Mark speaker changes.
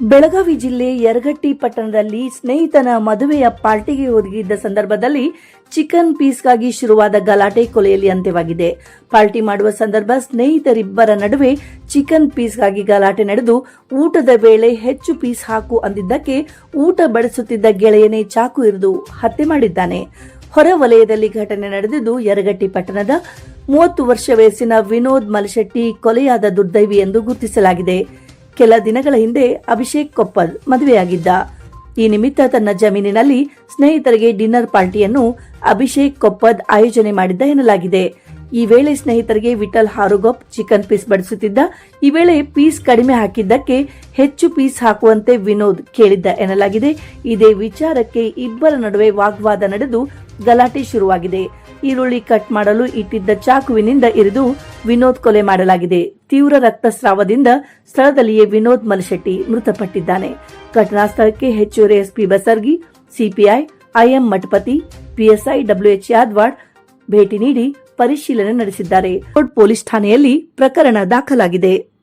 Speaker 1: ಬೆಳಗಾವಿ ಜಿಲ್ಲೆ ಯರಗಟ್ಟಿ ಪಟ್ಟಣದಲ್ಲಿ ಸ್ನೇಹಿತನ ಮದುವೆಯ ಪಾರ್ಟಿಗೆ ಒದಗಿದ್ದ ಸಂದರ್ಭದಲ್ಲಿ ಚಿಕನ್ ಪೀಸ್ಗಾಗಿ ಶುರುವಾದ ಗಲಾಟೆ ಕೊಲೆಯಲ್ಲಿ ಅಂತ್ಯವಾಗಿದೆ. ಪಾರ್ಟಿ ಮಾಡುವ ಸಂದರ್ಭ ಸ್ನೇಹಿತರಿಬ್ಬರ ನಡುವೆ ಚಿಕನ್ ಪೀಸ್ಗಾಗಿ ಗಲಾಟೆ ನಡೆದು ಊಟದ ವೇಳೆ ಹೆಚ್ಚು ಪೀಸ್ ಹಾಕು ಅಂದಿದ್ದಕ್ಕೆ ಊಟ ಬಡಿಸುತ್ತಿದ್ದ ಗೆಳೆಯನೇ ಚಾಕು ಇರಿದು ಹತ್ಯೆ ಮಾಡಿದ್ದಾನೆ. ಹೊರ ವಲಯದಲ್ಲಿ ಘಟನೆ ನಡೆದಿದ್ದು ಯರಗಟ್ಟಿ ಪಟ್ಟಣದ ಮೂವತ್ತು ವರ್ಷ ವಯಸ್ಸಿನ ವಿನೋದ್ ಮಲಶೆಟ್ಟಿ ಕೊಲೆಯಾದ ದುರ್ದೈವಿ ಎಂದು ಗುರುತಿಸಲಾಗಿದೆ. ಕೆಲ ದಿನಗಳ ಹಿಂದೆ ಅಭಿಷೇಕ್ ಕೊಪ್ಪಲ್ ಮದುವೆಯಾಗಿದ್ದ. ಈ ನಿಮಿತ್ತ ತನ್ನ ಜಮೀನಿನಲ್ಲಿ ಸ್ನೇಹಿತರಿಗೆ ಡಿನ್ನರ್ ಪಾರ್ಟಿಯನ್ನು ಅಭಿಷೇಕ್ ಕೊಪ್ಪದ್ ಆಯೋಜನೆ ಮಾಡಿದ್ದ ಎನ್ನಲಾಗಿದೆ. ಈ ವೇಳೆ ಸ್ನೇಹಿತರಿಗೆ ವಿಠಲ್ ಹಾರುಗೊಪ್ ಚಿಕನ್ ಪೀಸ್ ಬಡಿಸುತ್ತಿದ್ದ, ಈ ವೇಳೆ ಪೀಸ್ ಕಡಿಮೆ ಹಾಕಿದ್ದಕ್ಕೆ ಹೆಚ್ಚು ಪೀಸ್ ಹಾಕುವಂತೆ ವಿನೋದ್ ಕೇಳಿದ್ದ ಎನ್ನಲಾಗಿದೆ. ಇದೇ ವಿಚಾರಕ್ಕೆ ಇಬ್ಬರ ನಡುವೆ ವಾಗ್ವಾದ ನಡೆದು ಗಲಾಟೆ ಶುರುವಾಗಿದೆ. ಈರುಳ್ಳಿ ಕಟ್ ಮಾಡಲು ಇಟ್ಟಿದ್ದ ಚಾಕುವಿನಿಂದ ಇರಿದು ವಿನೋದ್ ಕೊಲೆ ಮಾಡಲಾಗಿದೆ. ತೀವ್ರ ರಕ್ತಸ್ರಾವದಿಂದ ಸ್ಥಳದಲ್ಲಿಯೇ ವಿನೋದ್ ಮಲಶೆಟ್ಟಿ ಮೃತಪಟ್ಟಿದ್ದಾನೆ. ಘಟನಾ ಸ್ಥಳಕ್ಕೆ ಹೆಚ್ಚುವರಿ SP Basargi, CPI, I M Mathapati, PSI W H Yadwad ಭೇಟಿ ನೀಡಿ ಪರಿಶೀಲನೆ ನಡೆಸಿದ್ದಾರೆ. ಪೊಲೀಸ್ ಠಾಣೆಯಲ್ಲಿ ಪ್ರಕರಣ ದಾಖಲಾಗಿದೆ.